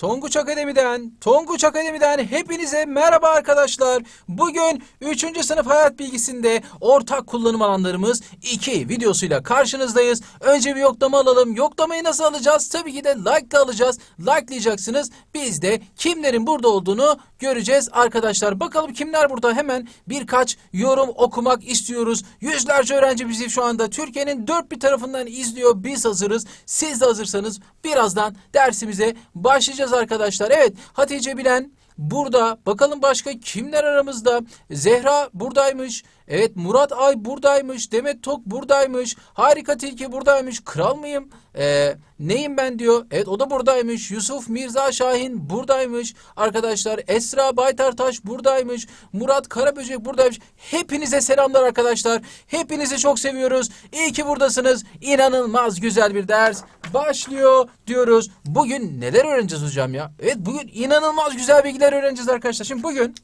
Tonguç Akademi'den, Tonguç Akademi'den hepinize merhaba arkadaşlar. Bugün 3. sınıf hayat bilgisinde ortak kullanım alanlarımız 2 videosuyla karşınızdayız. Önce bir yoklama alalım. Yoklamayı nasıl alacağız? Tabii ki de like alacağız. Likelayacaksınız. Biz de kimlerin burada olduğunu göreceğiz arkadaşlar. Bakalım kimler burada? Hemen birkaç yorum okumak istiyoruz. Yüzlerce öğrenci bizi şu anda Türkiye'nin dört bir tarafından izliyor. Biz hazırız. Siz de hazırsanız birazdan dersimize başlayacağız arkadaşlar. Evet Hatice Bilen burada. Bakalım başka kimler aramızda? Zehra buradaymış. Evet Murat Ay buradaymış. Demet Tok buradaymış. Harika Tilki buradaymış. Kral mıyım? Ee, neyim ben diyor. Evet o da buradaymış. Yusuf Mirza Şahin buradaymış. Arkadaşlar Esra Baytartaş buradaymış. Murat Karaböcek buradaymış. Hepinize selamlar arkadaşlar. Hepinizi çok seviyoruz. İyi ki buradasınız. İnanılmaz güzel bir ders başlıyor diyoruz. Bugün neler öğreneceğiz hocam ya? Evet bugün inanılmaz güzel bilgiler öğreneceğiz arkadaşlar. Şimdi bugün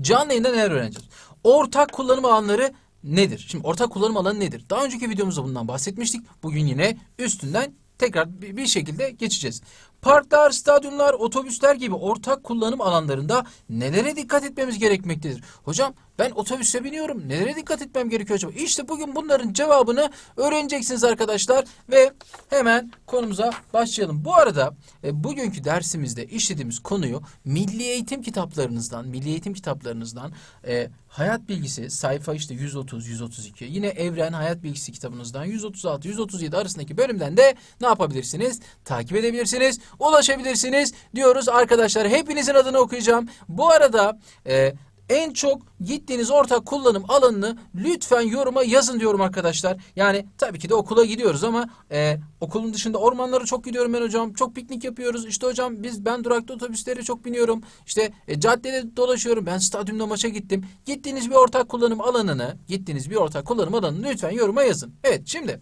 canlı yayında neler öğreneceğiz? Ortak kullanım alanları nedir? Şimdi ortak kullanım alanı nedir? Daha önceki videomuzda bundan bahsetmiştik. Bugün yine üstünden tekrar bir şekilde geçeceğiz. Parklar, stadyumlar, otobüsler gibi ortak kullanım alanlarında nelere dikkat etmemiz gerekmektedir? Hocam ben otobüse biniyorum. Nelere dikkat etmem gerekiyor acaba? İşte bugün bunların cevabını öğreneceksiniz arkadaşlar ve hemen konumuza başlayalım. Bu arada e, bugünkü dersimizde işlediğimiz konuyu milli eğitim kitaplarınızdan, milli eğitim kitaplarınızdan e, hayat bilgisi sayfa işte 130 132 yine evren hayat bilgisi kitabınızdan 136 137 arasındaki bölümden de ne yapabilirsiniz? Takip edebilirsiniz, ulaşabilirsiniz diyoruz arkadaşlar. Hepinizin adını okuyacağım. Bu arada e, en çok gittiğiniz ortak kullanım alanını lütfen yoruma yazın diyorum arkadaşlar. Yani tabii ki de okula gidiyoruz ama e, okulun dışında ormanlara çok gidiyorum ben hocam. Çok piknik yapıyoruz. İşte hocam biz ben durakta otobüslere çok biniyorum. İşte e, caddede dolaşıyorum. Ben stadyumda maça gittim. Gittiğiniz bir ortak kullanım alanını, gittiğiniz bir ortak kullanım alanını lütfen yoruma yazın. Evet şimdi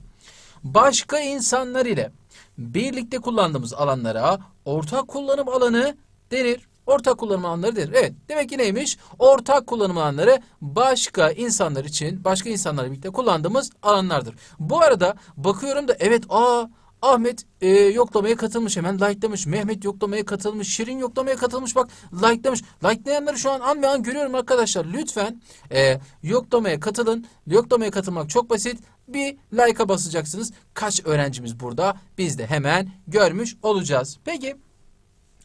başka insanlar ile birlikte kullandığımız alanlara ortak kullanım alanı denir. Ortak kullanım alanları denir. Evet. Demek ki neymiş? Ortak kullanım alanları başka insanlar için, başka insanlarla birlikte kullandığımız alanlardır. Bu arada bakıyorum da evet aa Ahmet e, yoklamaya katılmış hemen likelamış. Mehmet yoklamaya katılmış. Şirin yoklamaya katılmış bak likelamış. Likelayanları şu an an ve an görüyorum arkadaşlar. Lütfen e, yoklamaya katılın. Yoklamaya katılmak çok basit. Bir like'a basacaksınız. Kaç öğrencimiz burada? Biz de hemen görmüş olacağız. Peki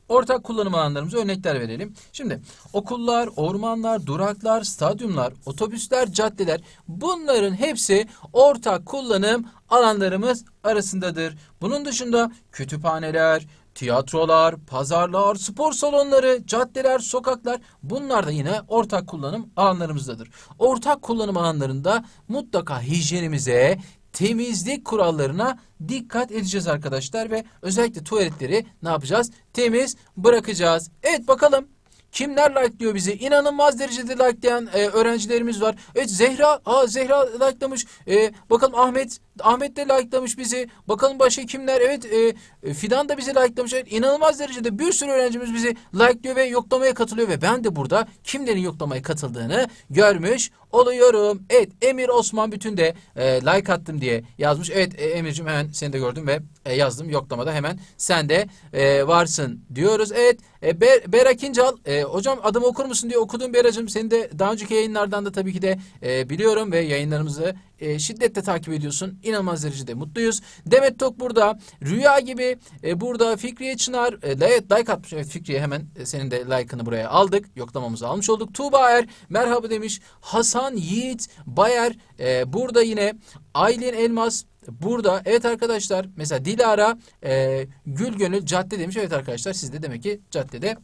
Ortak kullanım alanlarımıza örnekler verelim. Şimdi okullar, ormanlar, duraklar, stadyumlar, otobüsler, caddeler bunların hepsi ortak kullanım alanlarımız arasındadır. Bunun dışında kütüphaneler, tiyatrolar, pazarlar, spor salonları, caddeler, sokaklar bunlar da yine ortak kullanım alanlarımızdadır. Ortak kullanım alanlarında mutlaka hijyenimize, temizlik kurallarına dikkat edeceğiz arkadaşlar ve özellikle tuvaletleri ne yapacağız? Temiz bırakacağız. Evet bakalım Kimler likeliyor bizi? İnanılmaz derecede likelayan e, öğrencilerimiz var. Evet Zehra, aa Zehra likelamış. E, bakalım Ahmet, Ahmet de likelamış bizi. Bakalım başka kimler? Evet e, e, Fidan da bizi likelamış. Evet, inanılmaz derecede bir sürü öğrencimiz bizi likeliyor ve yoklamaya katılıyor ve ben de burada kimlerin yoklamaya katıldığını görmüş oluyorum. Evet Emir Osman bütün de e, like attım diye yazmış. Evet e, Emir'cim hemen seni de gördüm ve e, yazdım yoklamada hemen sen de e, varsın diyoruz. Evet e, Ber, Berak İncal e, hocam adımı okur musun diye okudum Beracığım. Seni de daha önceki yayınlardan da tabii ki de e, biliyorum ve yayınlarımızı e, şiddetle takip ediyorsun. İnanılmaz derecede mutluyuz. Demet Tok burada. Rüya gibi e, burada Fikriye Çınar e, like, atmış. Evet Fikriye hemen e, senin de like'ını buraya aldık. Yoklamamızı almış olduk. Tuğba Er merhaba demiş. Hasan Yiğit Bayer e, burada yine. Aylin Elmas Burada evet arkadaşlar mesela Dilara e, Gül Gönül cadde demiş. Evet arkadaşlar siz de demek ki caddede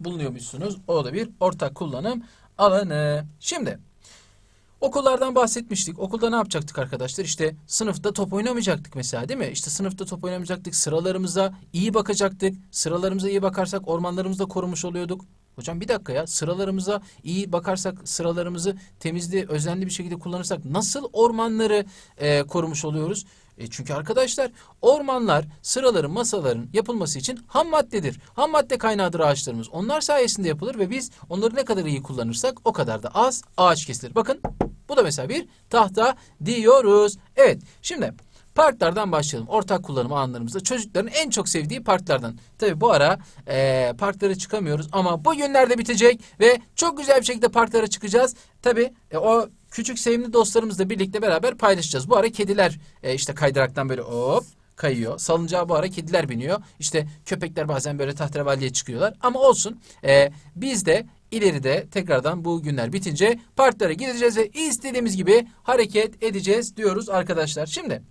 bulunuyormuşsunuz. O da bir ortak kullanım alanı. Şimdi Okullardan bahsetmiştik. Okulda ne yapacaktık arkadaşlar? İşte sınıfta top oynamayacaktık mesela değil mi? İşte sınıfta top oynamayacaktık. Sıralarımıza iyi bakacaktık. Sıralarımıza iyi bakarsak ormanlarımızı da korumuş oluyorduk. Hocam bir dakika ya sıralarımıza iyi bakarsak sıralarımızı temizli özenli bir şekilde kullanırsak nasıl ormanları e, korumuş oluyoruz? E çünkü arkadaşlar ormanlar sıraların masaların yapılması için ham maddedir. Ham madde kaynağıdır ağaçlarımız. Onlar sayesinde yapılır ve biz onları ne kadar iyi kullanırsak o kadar da az ağaç kesilir. Bakın bu da mesela bir tahta diyoruz. Evet şimdi Parklardan başlayalım. Ortak kullanım alanlarımızda çocukların en çok sevdiği parklardan. Tabi bu ara e, parklara çıkamıyoruz ama bugünlerde bitecek ve çok güzel bir şekilde parklara çıkacağız. Tabi o küçük sevimli dostlarımızla birlikte beraber paylaşacağız. Bu ara kediler e, işte kaydıraktan böyle hop kayıyor. Salıncağa bu ara kediler biniyor. İşte köpekler bazen böyle tahterevalliye çıkıyorlar. Ama olsun. E, biz de ileride tekrardan bu günler bitince parklara gideceğiz ve istediğimiz gibi hareket edeceğiz diyoruz arkadaşlar. Şimdi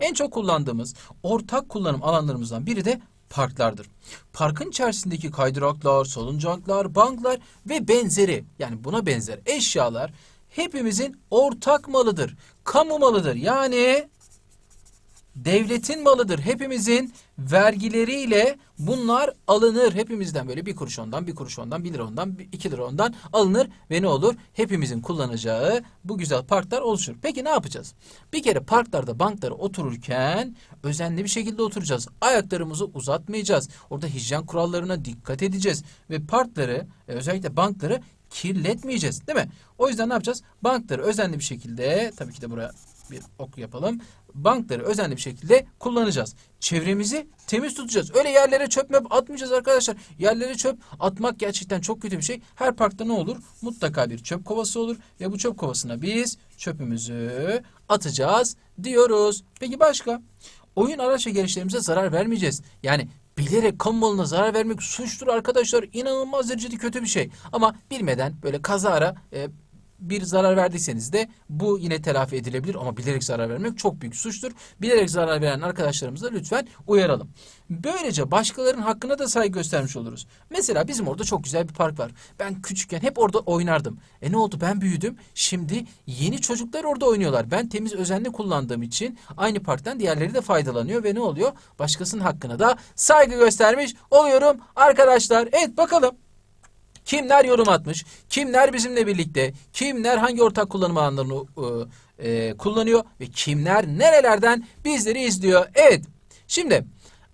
en çok kullandığımız ortak kullanım alanlarımızdan biri de parklardır. Parkın içerisindeki kaydıraklar, salıncaklar, banklar ve benzeri yani buna benzer eşyalar hepimizin ortak malıdır. Kamu malıdır. Yani devletin malıdır. Hepimizin vergileriyle bunlar alınır. Hepimizden böyle bir kuruş ondan, bir kuruş ondan, bir lira ondan, iki lira ondan alınır ve ne olur? Hepimizin kullanacağı bu güzel parklar oluşur. Peki ne yapacağız? Bir kere parklarda, banklara otururken özenli bir şekilde oturacağız. Ayaklarımızı uzatmayacağız. Orada hijyen kurallarına dikkat edeceğiz ve parkları, e, özellikle bankları kirletmeyeceğiz, değil mi? O yüzden ne yapacağız? Bankları özenli bir şekilde, tabii ki de buraya bir ok yapalım. Bankları özenli bir şekilde kullanacağız. Çevremizi temiz tutacağız. Öyle yerlere çöp möp atmayacağız arkadaşlar. Yerlere çöp atmak gerçekten çok kötü bir şey. Her parkta ne olur? Mutlaka bir çöp kovası olur ve bu çöp kovasına biz çöpümüzü atacağız diyoruz. Peki başka? Oyun araç ve gereçlerimize zarar vermeyeceğiz. Yani bilerek kamu malına zarar vermek suçtur arkadaşlar. İnanılmaz derecede kötü bir şey. Ama bilmeden böyle kazara e, bir zarar verdiyseniz de bu yine telafi edilebilir ama bilerek zarar vermek çok büyük suçtur. Bilerek zarar veren arkadaşlarımıza lütfen uyaralım. Böylece başkalarının hakkına da saygı göstermiş oluruz. Mesela bizim orada çok güzel bir park var. Ben küçükken hep orada oynardım. E ne oldu ben büyüdüm. Şimdi yeni çocuklar orada oynuyorlar. Ben temiz özenli kullandığım için aynı parktan diğerleri de faydalanıyor ve ne oluyor? Başkasının hakkına da saygı göstermiş oluyorum arkadaşlar. Evet bakalım. Kimler yorum atmış? Kimler bizimle birlikte? Kimler hangi ortak kullanım alanlarını e, e, kullanıyor? Ve kimler nerelerden bizleri izliyor? Evet. Şimdi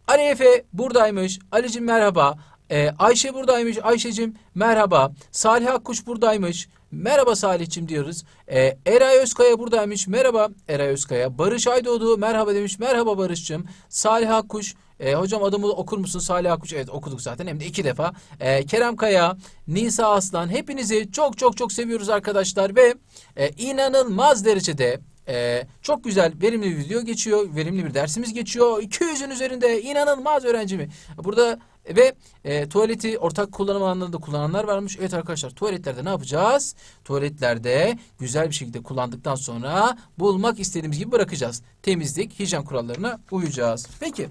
Ali Efe buradaymış. Ali'cim merhaba. E, Ayşe buradaymış. Ayşe'cim merhaba. Salih Akkuş buradaymış. Merhaba Salih'cim diyoruz. E, Eray Özkaya buradaymış. Merhaba Eray Özkaya. Barış Aydoğdu merhaba demiş. Merhaba Barış'cım. Salih Akkuş. E, hocam adımı okur musun Salih Akkuş? Evet okuduk zaten hem de iki defa. E, Kerem Kaya, Nisa Aslan hepinizi çok çok çok seviyoruz arkadaşlar ve e, inanılmaz derecede e, çok güzel verimli bir video geçiyor. Verimli bir dersimiz geçiyor. 200'ün üzerinde inanılmaz öğrencimi. Burada ve e, tuvaleti ortak kullanım alanlarında kullananlar varmış. Evet arkadaşlar tuvaletlerde ne yapacağız? Tuvaletlerde güzel bir şekilde kullandıktan sonra bulmak istediğimiz gibi bırakacağız. Temizlik, hijyen kurallarına uyacağız. Peki.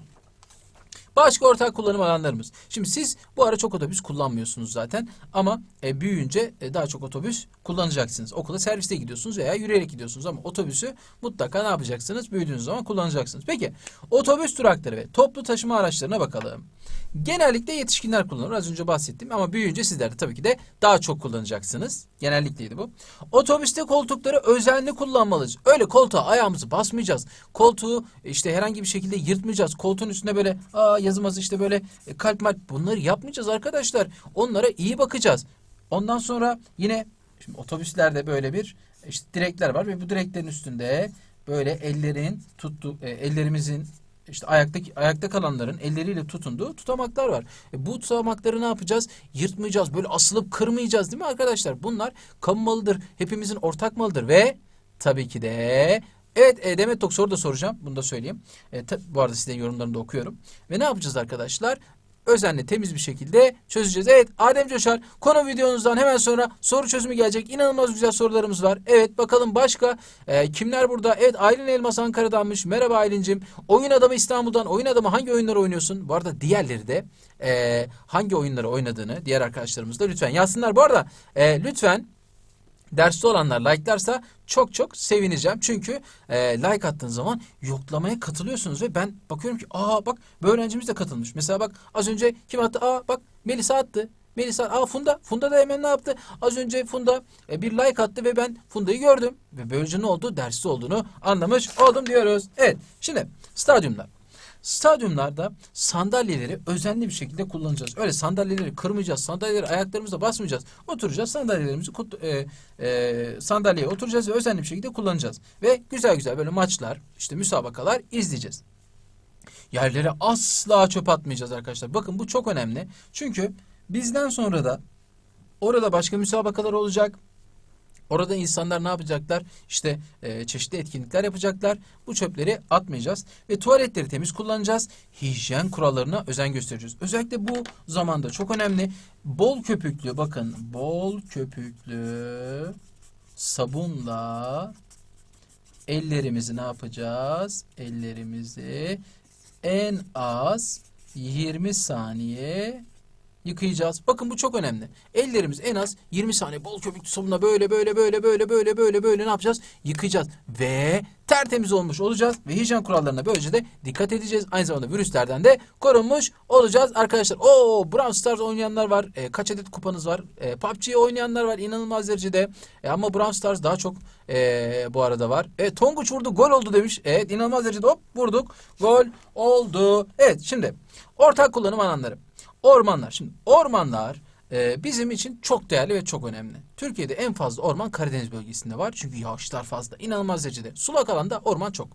Başka ortak kullanım alanlarımız. Şimdi siz bu ara çok otobüs kullanmıyorsunuz zaten ama e, büyüyünce e, daha çok otobüs kullanacaksınız. Okula serviste gidiyorsunuz veya yürüyerek gidiyorsunuz ama otobüsü mutlaka ne yapacaksınız? Büyüdüğünüz zaman kullanacaksınız. Peki otobüs durakları ve toplu taşıma araçlarına bakalım. Genellikle yetişkinler kullanır. Az önce bahsettim ama büyüyünce sizler de tabii ki de daha çok kullanacaksınız. Genellikleydi bu. Otobüste koltukları özenli kullanmalıyız. Öyle koltuğa ayağımızı basmayacağız. Koltuğu işte herhangi bir şekilde yırtmayacağız. Koltuğun üstüne böyle aa, yazımız işte böyle e, kalp malp bunları yapmayacağız arkadaşlar. Onlara iyi bakacağız. Ondan sonra yine şimdi otobüslerde böyle bir işte direkler var ve bu direklerin üstünde böyle ellerin tuttu e, ellerimizin işte ayaktaki ayakta kalanların elleriyle tutunduğu tutamaklar var. E bu tutamakları ne yapacağız? Yırtmayacağız. Böyle asılıp kırmayacağız değil mi arkadaşlar? Bunlar kamu malıdır. Hepimizin ortak malıdır ve tabii ki de Evet e, Demet Tok soru da soracağım. Bunu da söyleyeyim. E, bu arada sizin yorumlarını da okuyorum. Ve ne yapacağız arkadaşlar? Özenli temiz bir şekilde çözeceğiz. Evet Adem Coşar konu videonuzdan hemen sonra soru çözümü gelecek. İnanılmaz güzel sorularımız var. Evet bakalım başka e, kimler burada? Evet Aylin Elmas Ankara'danmış. Merhaba Aylin'cim. Oyun adamı İstanbul'dan. Oyun adamı hangi oyunları oynuyorsun? Bu arada diğerleri de e, hangi oyunları oynadığını diğer arkadaşlarımız da lütfen yazsınlar. Bu arada e, lütfen derste olanlar like'larsa çok çok sevineceğim. Çünkü e, like attığınız zaman yoklamaya katılıyorsunuz ve ben bakıyorum ki aa bak bu öğrencimiz de katılmış. Mesela bak az önce kim attı? Aa bak Melisa attı. Melisa, aa Funda. Funda da hemen ne yaptı? Az önce Funda e, bir like attı ve ben Funda'yı gördüm. Ve böylece ne oldu? Derste olduğunu anlamış oldum diyoruz. Evet, şimdi stadyumlar. Stadyumlarda sandalyeleri özenli bir şekilde kullanacağız. Öyle sandalyeleri kırmayacağız. Sandalyeleri ayaklarımızla basmayacağız. Oturacağız. Sandalyelerimizi e, e, sandalyeye oturacağız ve özenli bir şekilde kullanacağız. Ve güzel güzel böyle maçlar, işte müsabakalar izleyeceğiz. Yerlere asla çöp atmayacağız arkadaşlar. Bakın bu çok önemli. Çünkü bizden sonra da orada başka müsabakalar olacak. Orada insanlar ne yapacaklar? İşte e, çeşitli etkinlikler yapacaklar. Bu çöpleri atmayacağız ve tuvaletleri temiz kullanacağız. Hijyen kurallarına özen göstereceğiz. Özellikle bu zamanda çok önemli. Bol köpüklü bakın bol köpüklü sabunla ellerimizi ne yapacağız? Ellerimizi en az 20 saniye yıkayacağız. Bakın bu çok önemli. Ellerimiz en az 20 saniye bol köpüklü sabunla böyle böyle böyle böyle böyle böyle böyle ne yapacağız? Yıkayacağız ve tertemiz olmuş olacağız ve hijyen kurallarına böylece de dikkat edeceğiz. Aynı zamanda virüslerden de korunmuş olacağız arkadaşlar. Oo Brawl Stars oynayanlar var. E, kaç adet kupanız var? E, PUBG oynayanlar var inanılmaz derecede. E, ama Brawl Stars daha çok e, bu arada var. E, Tonguç vurdu gol oldu demiş. Evet inanılmaz derecede hop vurduk. Gol oldu. Evet şimdi ortak kullanım alanları. Ormanlar. Şimdi ormanlar e, bizim için çok değerli ve çok önemli. Türkiye'de en fazla orman Karadeniz bölgesinde var. Çünkü yağışlar fazla. İnanılmaz derecede. Sulak alanda orman çok.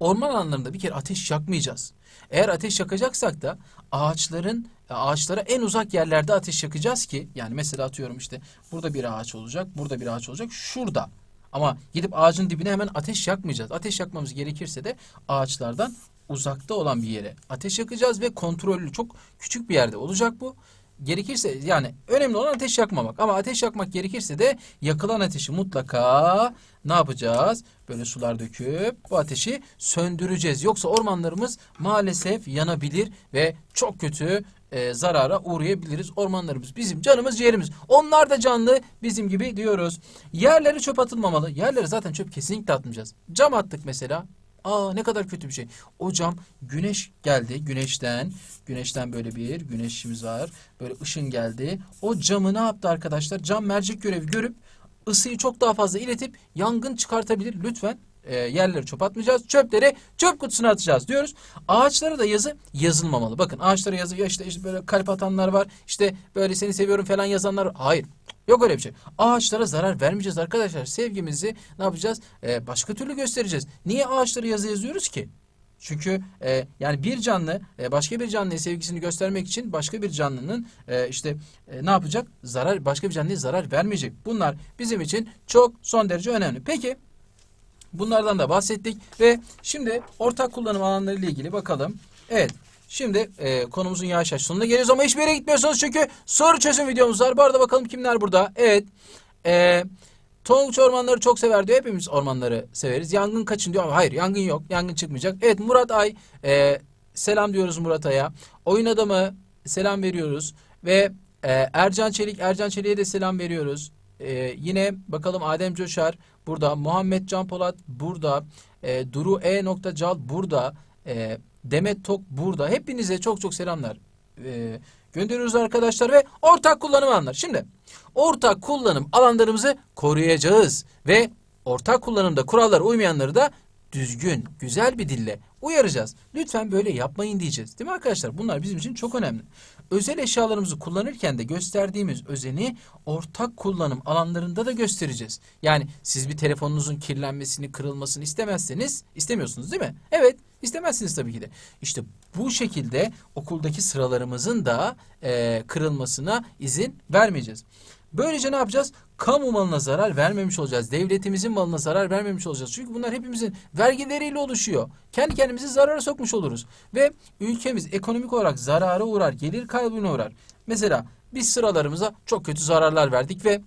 Orman alanlarında bir kere ateş yakmayacağız. Eğer ateş yakacaksak da ağaçların ağaçlara en uzak yerlerde ateş yakacağız ki yani mesela atıyorum işte burada bir ağaç olacak, burada bir ağaç olacak, şurada. Ama gidip ağacın dibine hemen ateş yakmayacağız. Ateş yakmamız gerekirse de ağaçlardan uzakta olan bir yere ateş yakacağız ve kontrollü çok küçük bir yerde olacak bu. Gerekirse yani önemli olan ateş yakmamak ama ateş yakmak gerekirse de yakılan ateşi mutlaka ne yapacağız? Böyle sular döküp bu ateşi söndüreceğiz. Yoksa ormanlarımız maalesef yanabilir ve çok kötü e, zarara uğrayabiliriz. Ormanlarımız bizim canımız ciğerimiz. Onlar da canlı bizim gibi diyoruz. Yerlere çöp atılmamalı. Yerlere zaten çöp kesinlikle atmayacağız. Cam attık mesela. Aa ne kadar kötü bir şey. O cam güneş geldi. Güneşten güneşten böyle bir güneşimiz var. Böyle ışın geldi. O camı ne yaptı arkadaşlar? Cam mercek görevi görüp ısıyı çok daha fazla iletip yangın çıkartabilir. Lütfen e, yerlere çöp atmayacağız. Çöpleri çöp kutusuna atacağız diyoruz. Ağaçlara da yazı yazılmamalı. Bakın ağaçlara yazı ya işte, işte böyle kalp atanlar var. İşte böyle seni seviyorum falan yazanlar var. Hayır. Yok öyle bir şey. Ağaçlara zarar vermeyeceğiz arkadaşlar. Sevgimizi ne yapacağız? Ee, başka türlü göstereceğiz. Niye ağaçlara yazı yazıyoruz ki? Çünkü e, yani bir canlı e, başka bir canlıya sevgisini göstermek için başka bir canlının e, işte e, ne yapacak? Zarar başka bir canlıya zarar vermeyecek. Bunlar bizim için çok son derece önemli. Peki bunlardan da bahsettik ve şimdi ortak kullanım alanları ile ilgili bakalım. Evet. Şimdi e, konumuzun yavaş yavaş sonuna geliyoruz ama hiçbir yere gitmiyorsunuz çünkü soru çözüm videomuz var. Bu arada bakalım kimler burada. Evet. E, Tonguç ormanları çok sever diyor. Hepimiz ormanları severiz. Yangın kaçın diyor ama hayır yangın yok. Yangın çıkmayacak. Evet Murat Ay e, selam diyoruz Murat Ay'a. Oyun adamı selam veriyoruz. Ve e, Ercan Çelik, Ercan Çelik'e de selam veriyoruz. E, yine bakalım Adem Coşar burada. Muhammed Can Polat burada. E, Duru E. Burada. E, Demet Tok burada. Hepinize çok çok selamlar e, gönderiyoruz arkadaşlar ve ortak kullanım alanlar. Şimdi ortak kullanım alanlarımızı koruyacağız ve ortak kullanımda kurallara uymayanları da düzgün, güzel bir dille uyaracağız. Lütfen böyle yapmayın diyeceğiz. Değil mi arkadaşlar? Bunlar bizim için çok önemli. Özel eşyalarımızı kullanırken de gösterdiğimiz özeni ortak kullanım alanlarında da göstereceğiz. Yani siz bir telefonunuzun kirlenmesini, kırılmasını istemezseniz istemiyorsunuz değil mi? Evet, istemezsiniz tabii ki de. İşte bu şekilde okuldaki sıralarımızın da e, kırılmasına izin vermeyeceğiz. Böylece ne yapacağız? Kamu malına zarar vermemiş olacağız. Devletimizin malına zarar vermemiş olacağız. Çünkü bunlar hepimizin vergileriyle oluşuyor. Kendi kendimizi zarara sokmuş oluruz. Ve ülkemiz ekonomik olarak zarara uğrar, gelir kaybına uğrar. Mesela biz sıralarımıza çok kötü zararlar verdik ve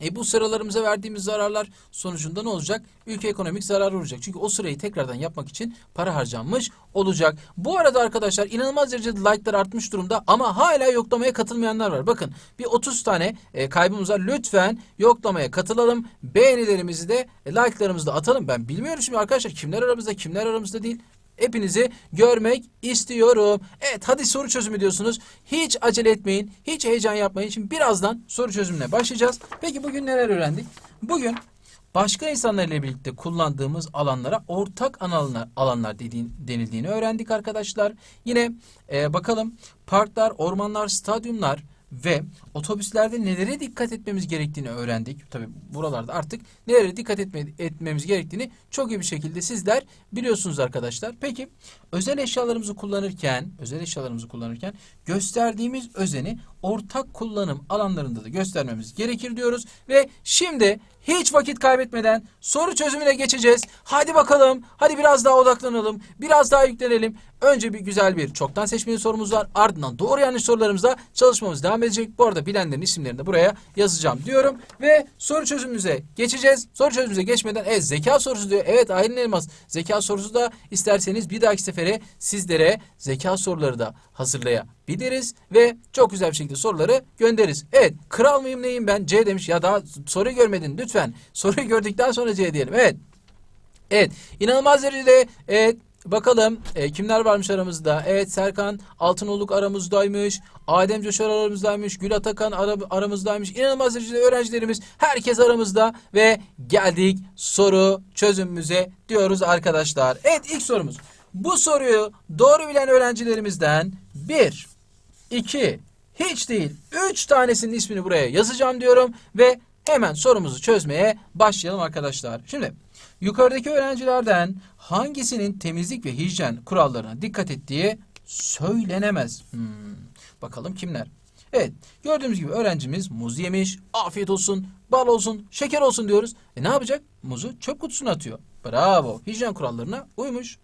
e bu sıralarımıza verdiğimiz zararlar sonucunda ne olacak? Ülke ekonomik zarar uğrayacak. Çünkü o sırayı tekrardan yapmak için para harcanmış olacak. Bu arada arkadaşlar inanılmaz derecede like'lar artmış durumda ama hala yoklamaya katılmayanlar var. Bakın bir 30 tane e, kaybımız var. Lütfen yoklamaya katılalım. Beğenilerimizi de e, like'larımızı da atalım. Ben bilmiyorum şimdi arkadaşlar kimler aramızda kimler aramızda değil. Hepinizi görmek istiyorum. Evet hadi soru çözümü diyorsunuz. Hiç acele etmeyin. Hiç heyecan yapmayın. Şimdi birazdan soru çözümüne başlayacağız. Peki bugün neler öğrendik? Bugün başka insanlarla birlikte kullandığımız alanlara ortak alanlar, denildiğini öğrendik arkadaşlar. Yine e, bakalım parklar, ormanlar, stadyumlar ve otobüslerde nelere dikkat etmemiz gerektiğini öğrendik. Tabi buralarda artık nelere dikkat etme, etmemiz gerektiğini çok iyi bir şekilde sizler biliyorsunuz arkadaşlar. Peki özel eşyalarımızı kullanırken, özel eşyalarımızı kullanırken gösterdiğimiz özeni ortak kullanım alanlarında da göstermemiz gerekir diyoruz ve şimdi hiç vakit kaybetmeden soru çözümüne geçeceğiz. Hadi bakalım. Hadi biraz daha odaklanalım. Biraz daha yüklenelim. Önce bir güzel bir çoktan seçmeli sorumuz var. Ardından doğru yanlış sorularımızla çalışmamız devam edecek. Bu arada bilenlerin isimlerini de buraya yazacağım diyorum. Ve soru çözümümüze geçeceğiz. Soru çözümümüze geçmeden evet zeka sorusu diyor. Evet Aylin Elmas zeka sorusu da isterseniz bir dahaki sefere sizlere zeka soruları da hazırlayabiliriz. Ve çok güzel bir şekilde soruları göndeririz. Evet kral mıyım neyim ben C demiş. Ya daha soruyu görmedin lütfen. Soruyu gördükten sonra C diyelim. Evet. Evet. inanılmaz derecede evet Bakalım e, kimler varmış aramızda? Evet Serkan Altınoluk aramızdaymış. Adem Coşar aramızdaymış. Gül Atakan ara, aramızdaymış. İnanılmaz derecede öğrencilerimiz herkes aramızda ve geldik soru çözümümüze diyoruz arkadaşlar. Evet ilk sorumuz. Bu soruyu doğru bilen öğrencilerimizden 1, 2, hiç değil 3 tanesinin ismini buraya yazacağım diyorum ve hemen sorumuzu çözmeye başlayalım arkadaşlar. Şimdi yukarıdaki öğrencilerden hangisinin temizlik ve hijyen kurallarına dikkat ettiği söylenemez. Hmm, bakalım kimler? Evet gördüğümüz gibi öğrencimiz muz yemiş, afiyet olsun, bal olsun, şeker olsun diyoruz. E ne yapacak? Muzu çöp kutusuna atıyor. Bravo hijyen kurallarına uymuş.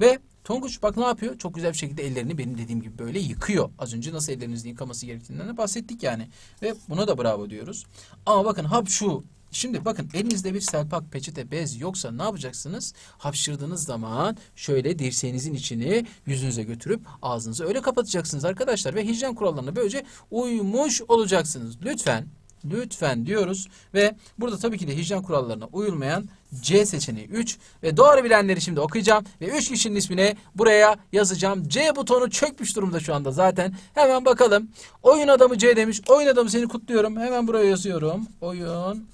Ve Tonguç bak ne yapıyor? Çok güzel bir şekilde ellerini benim dediğim gibi böyle yıkıyor. Az önce nasıl ellerinizi yıkaması gerektiğinden de bahsettik yani. Ve buna da bravo diyoruz. Ama bakın hap şu. Şimdi bakın elinizde bir selpak, peçete, bez yoksa ne yapacaksınız? Hapşırdığınız zaman şöyle dirseğinizin içini yüzünüze götürüp ağzınızı öyle kapatacaksınız arkadaşlar. Ve hijyen kurallarına böylece uymuş olacaksınız. Lütfen lütfen diyoruz ve burada tabii ki de hijyen kurallarına uyulmayan C seçeneği 3 ve doğru bilenleri şimdi okuyacağım ve 3 kişinin ismini buraya yazacağım. C butonu çökmüş durumda şu anda zaten. Hemen bakalım. Oyun adamı C demiş. Oyun adamı seni kutluyorum. Hemen buraya yazıyorum. Oyun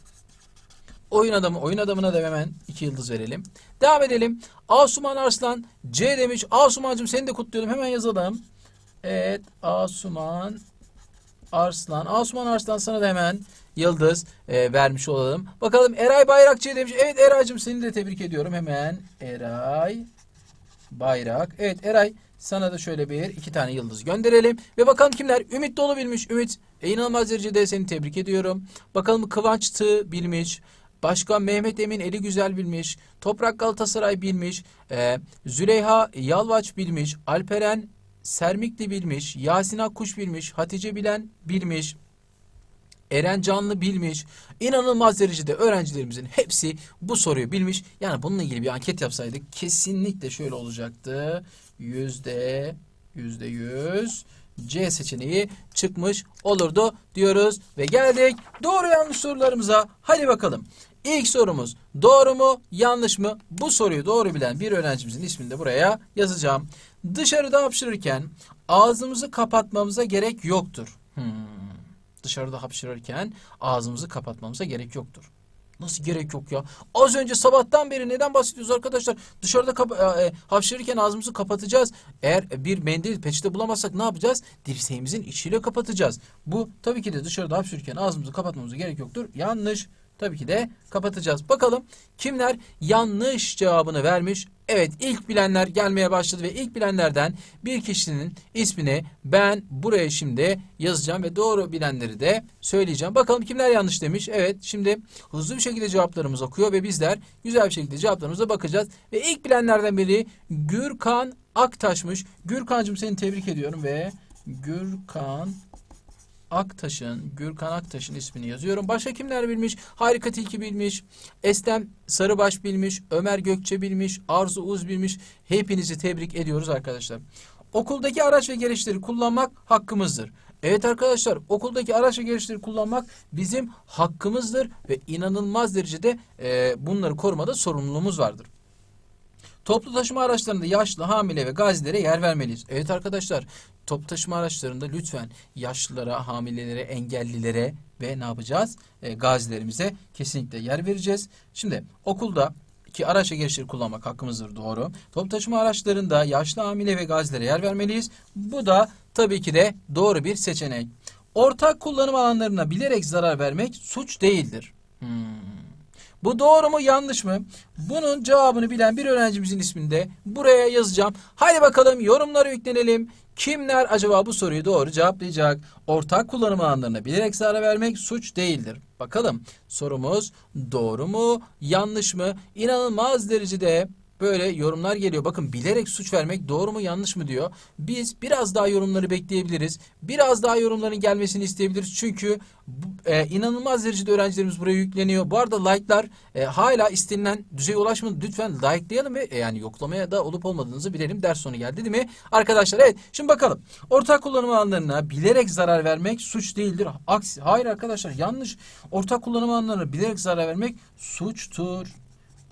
Oyun adamı, oyun adamına da hemen iki yıldız verelim. Devam edelim. Asuman Arslan C demiş. Asumancığım seni de kutluyorum. Hemen yazalım. Evet Asuman Arslan. Asuman Arslan sana da hemen yıldız e, vermiş olalım. Bakalım Eray Bayrakçı demiş. Evet Eray'cığım seni de tebrik ediyorum. Hemen Eray Bayrak. Evet Eray sana da şöyle bir iki tane yıldız gönderelim. Ve bakalım kimler? Ümit Dolu bilmiş. Ümit e, inanılmaz derecede seni tebrik ediyorum. Bakalım Kıvanç Tığ bilmiş. Başkan Mehmet Emin Eli Güzel bilmiş. Toprak Galatasaray bilmiş. E, Züleyha Yalvaç bilmiş. Alperen Sermikli bilmiş. Yasin Akkuş bilmiş. Hatice Bilen bilmiş. Eren Canlı bilmiş. İnanılmaz derecede öğrencilerimizin hepsi bu soruyu bilmiş. Yani bununla ilgili bir anket yapsaydık kesinlikle şöyle olacaktı. Yüzde, yüzde yüz C seçeneği çıkmış olurdu diyoruz. Ve geldik doğru yanlış sorularımıza. Hadi bakalım. İlk sorumuz doğru mu yanlış mı? Bu soruyu doğru bilen bir öğrencimizin ismini de buraya yazacağım. Dışarıda hapşırırken ağzımızı kapatmamıza gerek yoktur. Hmm. Dışarıda hapşırırken ağzımızı kapatmamıza gerek yoktur. Nasıl gerek yok ya? Az önce sabahtan beri neden bahsediyoruz arkadaşlar? Dışarıda kapa- e, hapşırırken ağzımızı kapatacağız. Eğer bir mendil peçete bulamazsak ne yapacağız? Dirseğimizin içiyle kapatacağız. Bu tabii ki de dışarıda hapşırırken ağzımızı kapatmamıza gerek yoktur. Yanlış. Tabii ki de kapatacağız. Bakalım kimler yanlış cevabını vermiş? Evet ilk bilenler gelmeye başladı ve ilk bilenlerden bir kişinin ismini ben buraya şimdi yazacağım ve doğru bilenleri de söyleyeceğim. Bakalım kimler yanlış demiş? Evet şimdi hızlı bir şekilde cevaplarımız okuyor ve bizler güzel bir şekilde cevaplarımıza bakacağız. Ve ilk bilenlerden biri Gürkan Aktaş'mış. Gürkan'cığım seni tebrik ediyorum ve Gürkan Aktaş'ın, Gürkan Aktaş'ın ismini yazıyorum. Başka kimler bilmiş? Harika Tilki bilmiş, Estem Sarıbaş bilmiş, Ömer Gökçe bilmiş, Arzu Uz bilmiş. Hepinizi tebrik ediyoruz arkadaşlar. Okuldaki araç ve gereçleri kullanmak hakkımızdır. Evet arkadaşlar okuldaki araç ve gereçleri kullanmak bizim hakkımızdır ve inanılmaz derecede e, bunları korumada sorumluluğumuz vardır. Toplu taşıma araçlarında yaşlı, hamile ve gazilere yer vermeliyiz. Evet arkadaşlar, toplu taşıma araçlarında lütfen yaşlılara, hamilelere, engellilere ve ne yapacağız? E, gazilerimize kesinlikle yer vereceğiz. Şimdi okulda ki araç ve kullanmak hakkımızdır doğru. Top taşıma araçlarında yaşlı hamile ve gazilere yer vermeliyiz. Bu da tabii ki de doğru bir seçenek. Ortak kullanım alanlarına bilerek zarar vermek suç değildir. Hmm. Bu doğru mu yanlış mı? Bunun cevabını bilen bir öğrencimizin ismini de buraya yazacağım. Haydi bakalım yorumlara yüklenelim. Kimler acaba bu soruyu doğru cevaplayacak? Ortak kullanım alanlarına bilerek zarar vermek suç değildir. Bakalım sorumuz doğru mu yanlış mı? İnanılmaz derecede böyle yorumlar geliyor. Bakın bilerek suç vermek doğru mu yanlış mı diyor. Biz biraz daha yorumları bekleyebiliriz. Biraz daha yorumların gelmesini isteyebiliriz. Çünkü e, inanılmaz derecede öğrencilerimiz buraya yükleniyor. Bu arada like'lar e, hala istenilen düzeye ulaşmadı. Lütfen likelayalım ve e, yani yoklamaya da olup olmadığınızı bilelim. Ders sonu geldi değil mi? Arkadaşlar evet şimdi bakalım. Ortak kullanım alanlarına bilerek zarar vermek suç değildir. Aksi, hayır arkadaşlar yanlış. Ortak kullanım alanlarına bilerek zarar vermek suçtur.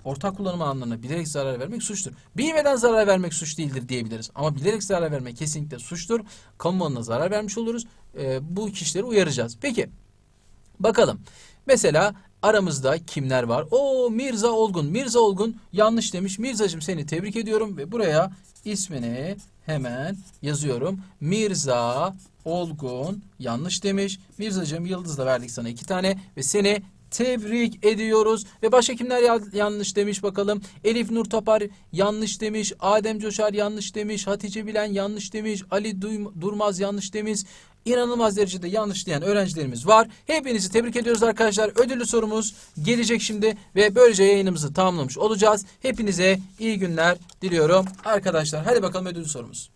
Ortak kullanım alanlarına bilerek zarar vermek suçtur. Bilmeden zarar vermek suç değildir diyebiliriz. Ama bilerek zarar vermek kesinlikle suçtur. Kamu malına zarar vermiş oluruz. Ee, bu kişileri uyaracağız. Peki bakalım. Mesela aramızda kimler var? O Mirza Olgun. Mirza Olgun yanlış demiş. Mirzacığım seni tebrik ediyorum ve buraya ismini hemen yazıyorum. Mirza Olgun yanlış demiş. Mirzacığım yıldızla verdik sana iki tane ve seni tebrik ediyoruz. Ve başka kimler ya- yanlış demiş bakalım. Elif Nur Tapar yanlış demiş. Adem Coşar yanlış demiş. Hatice Bilen yanlış demiş. Ali Duym- Durmaz yanlış demiş. İnanılmaz derecede yanlış diyen öğrencilerimiz var. Hepinizi tebrik ediyoruz arkadaşlar. Ödüllü sorumuz gelecek şimdi ve böylece yayınımızı tamamlamış olacağız. Hepinize iyi günler diliyorum arkadaşlar. Hadi bakalım ödüllü sorumuz.